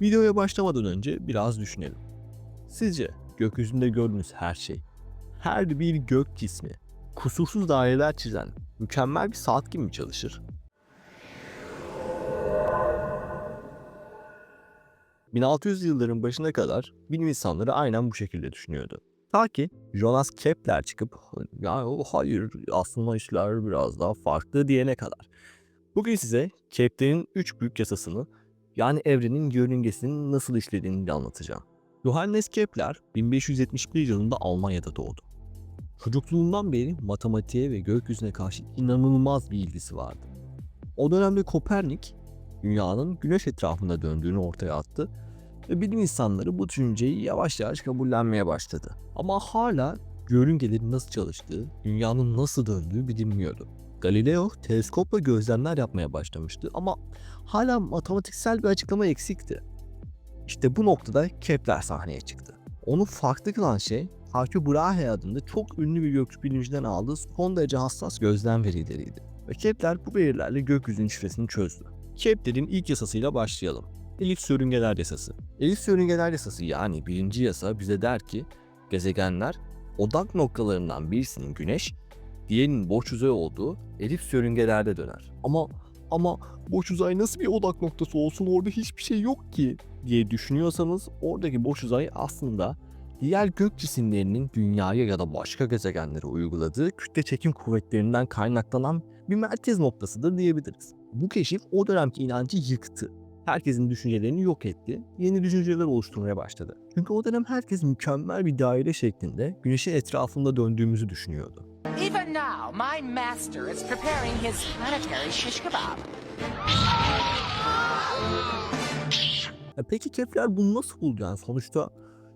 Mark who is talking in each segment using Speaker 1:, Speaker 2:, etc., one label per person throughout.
Speaker 1: Videoya başlamadan önce biraz düşünelim. Sizce gökyüzünde gördüğünüz her şey, her bir gök cismi, kusursuz daireler çizen mükemmel bir saat gibi mi çalışır? 1600 yılların başına kadar bilim insanları aynen bu şekilde düşünüyordu. Ta ki Jonas Kepler çıkıp ya hayır aslında işler biraz daha farklı diyene kadar. Bugün size Kepler'in 3 büyük yasasını yani evrenin yörüngesinin nasıl işlediğini anlatacağım. Johannes Kepler 1571 yılında Almanya'da doğdu. Çocukluğundan beri matematiğe ve gökyüzüne karşı inanılmaz bir ilgisi vardı. O dönemde Kopernik, dünyanın güneş etrafında döndüğünü ortaya attı ve bilim insanları bu düşünceyi yavaş yavaş kabullenmeye başladı. Ama hala yörüngelerin nasıl çalıştığı, dünyanın nasıl döndüğü bilinmiyordu. Galileo teleskopla gözlemler yapmaya başlamıştı ama hala matematiksel bir açıklama eksikti. İşte bu noktada Kepler sahneye çıktı. Onu farklı kılan şey Tycho Brahe adında çok ünlü bir gökbilimciden aldığı son derece hassas gözlem verileriydi. Ve Kepler bu verilerle gökyüzünün şifresini çözdü. Kepler'in ilk yasasıyla başlayalım. Elif yörüngeler yasası. Elif yörüngeler yasası yani birinci yasa bize der ki gezegenler odak noktalarından birisinin güneş, diğerinin boş uzay olduğu elif yörüngelerde döner. Ama ama boş uzay nasıl bir odak noktası olsun orada hiçbir şey yok ki diye düşünüyorsanız oradaki boş uzay aslında diğer gök cisimlerinin dünyaya ya da başka gezegenlere uyguladığı kütle çekim kuvvetlerinden kaynaklanan bir merkez noktasıdır diyebiliriz. Bu keşif o dönemki inancı yıktı. Herkesin düşüncelerini yok etti. Yeni düşünceler oluşturmaya başladı. Çünkü o dönem herkes mükemmel bir daire şeklinde güneşin etrafında döndüğümüzü düşünüyordu.
Speaker 2: Now, my master is preparing his planetary shish kebab.
Speaker 1: E peki Kepler bunu nasıl buldu yani sonuçta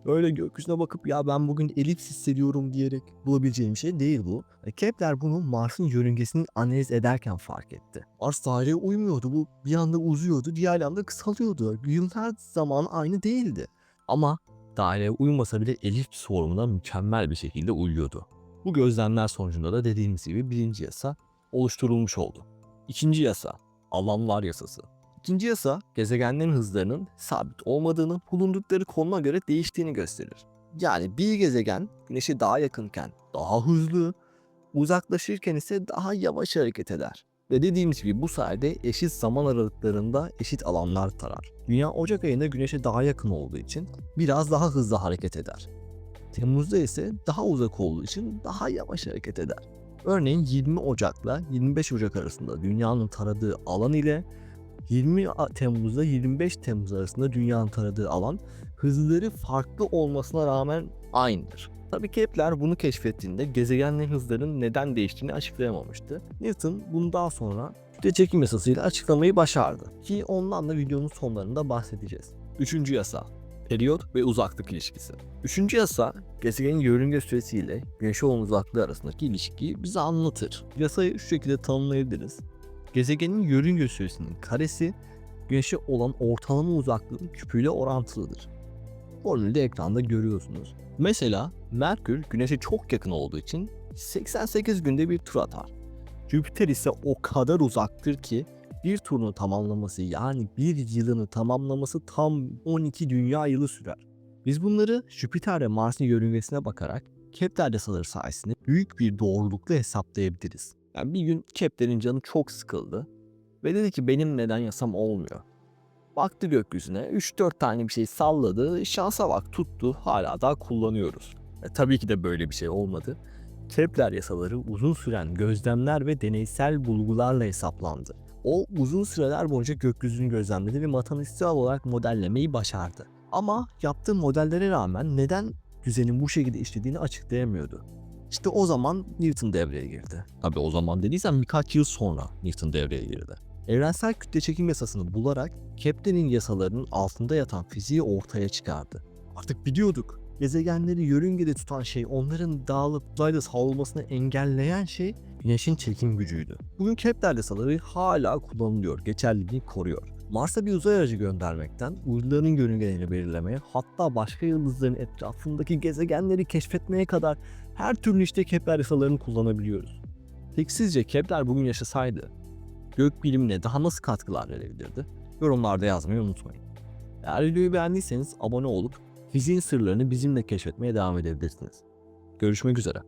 Speaker 1: öyle gökyüzüne bakıp ya ben bugün elips hissediyorum diyerek bulabileceğim şey değil bu. E Kepler bunu Mars'ın yörüngesini analiz ederken fark etti. Mars daireye uymuyordu bu bir anda uzuyordu diğer yanda kısalıyordu. Yıllar zaman aynı değildi. Ama daireye uymasa bile elips formuna mükemmel bir şekilde uyuyordu. Bu gözlemler sonucunda da dediğimiz gibi birinci yasa oluşturulmuş oldu. İkinci yasa alanlar yasası. İkinci yasa gezegenlerin hızlarının sabit olmadığını, bulundukları konuma göre değiştiğini gösterir. Yani bir gezegen güneşe daha yakınken daha hızlı, uzaklaşırken ise daha yavaş hareket eder. Ve dediğimiz gibi bu sayede eşit zaman aralıklarında eşit alanlar tarar. Dünya Ocak ayında güneşe daha yakın olduğu için biraz daha hızlı hareket eder. Temmuz'da ise daha uzak olduğu için daha yavaş hareket eder. Örneğin 20 Ocak'la 25 Ocak arasında dünyanın taradığı alan ile 20 Temmuz'da 25 Temmuz arasında dünyanın taradığı alan hızları farklı olmasına rağmen aynıdır. Tabii Kepler bunu keşfettiğinde gezegenlerin hızlarının neden değiştiğini açıklayamamıştı. Newton bunu daha sonra kütle çekim yasasıyla açıklamayı başardı. Ki ondan da videonun sonlarında bahsedeceğiz. Üçüncü yasa. Periyot ve uzaklık ilişkisi. Üçüncü yasa, gezegenin yörünge süresiyle güneşe olan uzaklığı arasındaki ilişkiyi bize anlatır. Yasayı şu şekilde tanımlayabiliriz. Gezegenin yörünge süresinin karesi Güneş'e olan ortalama uzaklığın küpüyle orantılıdır. Formülü de ekranda görüyorsunuz. Mesela Merkür Güneş'e çok yakın olduğu için 88 günde bir tur atar. Jüpiter ise o kadar uzaktır ki bir turunu tamamlaması yani bir yılını tamamlaması tam 12 dünya yılı sürer. Biz bunları Jüpiter ve Mars'ın yörüngesine bakarak Kepler yasaları sayesinde büyük bir doğrulukla hesaplayabiliriz. Yani bir gün Kepler'in canı çok sıkıldı ve dedi ki benim neden yasam olmuyor. Baktı gökyüzüne 3-4 tane bir şey salladı şansa bak tuttu hala daha kullanıyoruz. E, tabii ki de böyle bir şey olmadı. Kepler yasaları uzun süren gözlemler ve deneysel bulgularla hesaplandı. O uzun süreler boyunca gökyüzünü gözlemledi ve matematiksel olarak modellemeyi başardı. Ama yaptığı modellere rağmen neden düzenin bu şekilde işlediğini açıklayamıyordu. İşte o zaman Newton devreye girdi. Tabi o zaman dediysem birkaç yıl sonra Newton devreye girdi. Evrensel kütle çekim yasasını bularak Kepler'in yasalarının altında yatan fiziği ortaya çıkardı. Artık biliyorduk. Gezegenleri yörüngede tutan şey, onların dağılıp uzayda savrulmasını engelleyen şey Güneşin çekim gücüydü. Bugün Kepler yasaları hala kullanılıyor, geçerliliğini koruyor. Mars'a bir uzay aracı göndermekten, uyduların yörüngelerini belirlemeye, hatta başka yıldızların etrafındaki gezegenleri keşfetmeye kadar her türlü işte Kepler yasalarını kullanabiliyoruz. Peki sizce Kepler bugün yaşasaydı, gök bilimine daha nasıl katkılar verebilirdi? Yorumlarda yazmayı unutmayın. Eğer videoyu beğendiyseniz abone olup fiziğin sırlarını bizimle keşfetmeye devam edebilirsiniz. Görüşmek üzere.